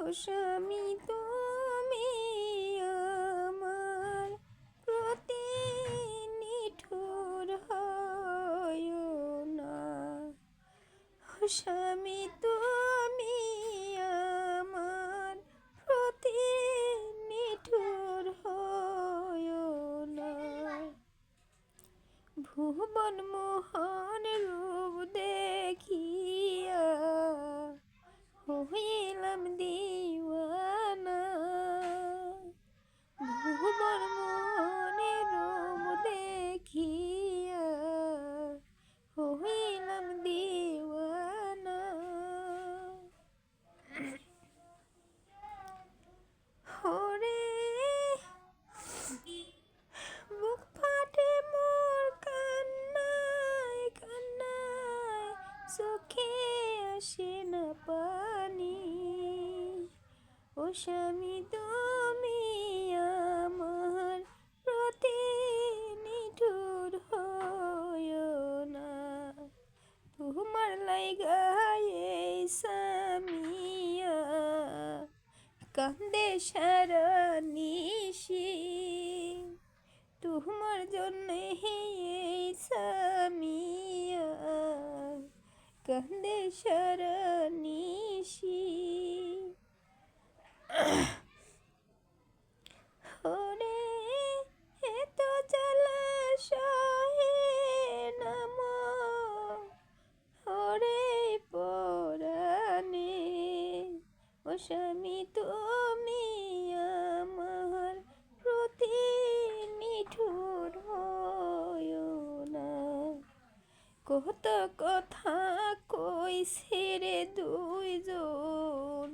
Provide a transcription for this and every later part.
ও স্বামী তুমি আমার প্রতি নিঠুর হয় না। ও স্বামী তুমি আমার প্রতি নিঠুর হয় না। ভুবন মোহন রূপ দেখিয়া চোখে আসে না পানি। ও স্বামী, তুমি আমার প্রতি নিঠুর হয় না। তোমার লাইগায়ে সামিয়া, কান্দে সারা নিশি। তোমার জন্য হে সামিয়া কান্দে সারা নিশি ওরে এত জ্বালা সহে নাম হোরে পরাণে ও স্বামী তুমি কত কথা কই ছেড়ে দুইজন।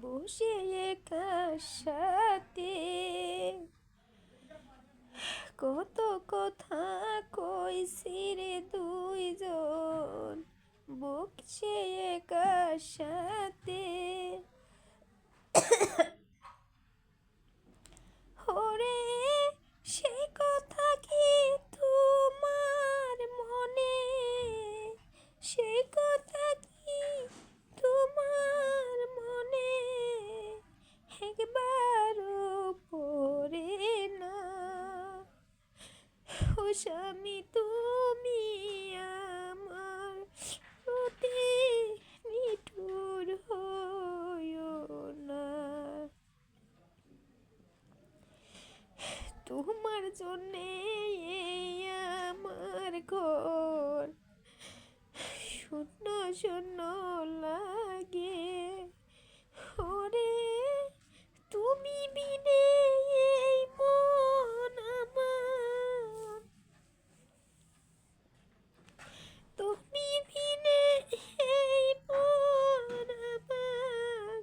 বসে একা সাথে কত কথা কই রে দুইজন। বকছে একা সাথে স্বামী তুমি আমার প্রতি নিঠুর না। তোমার জন্যে আমার ঘর। শূন্য শূন্য লাগে ওরে তুমি বিনে এই মন আমার তুমি বিনে এই মন আমার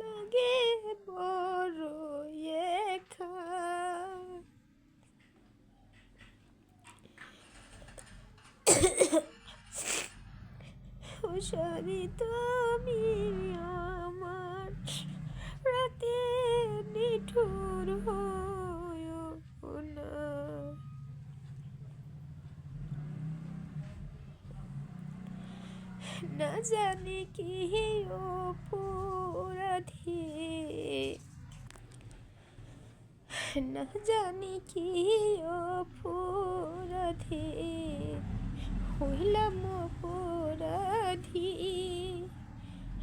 লাগে বড় একা স্বামী তুমি আমার রাতে নিঠুর হইও না। না জানি কি অপরাধী। না জানি কি অপরাধী। হইলাম অপরাধী।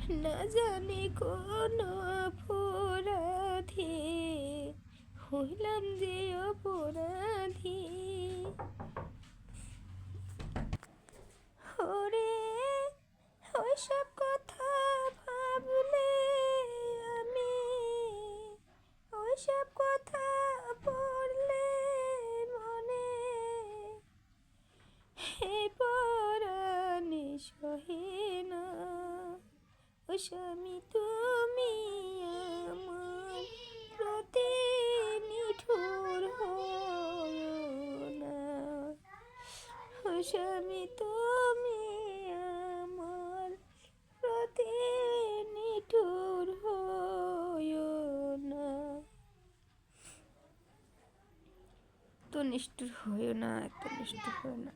না জানি কোন অপরাধী। হইলাম যে অপরাধী। ওরে, ওইসব কথা ভাবলে আমি, ওইসব কথা সহে না ও স্বামী, তুমি আমার প্রতি নিঠুর না ও স্বামী, তুমি আমার প্রতি নিঠুর না এত নিষ্ঠুর হয়েও না, এত নিষ্ঠুর হয়েও না।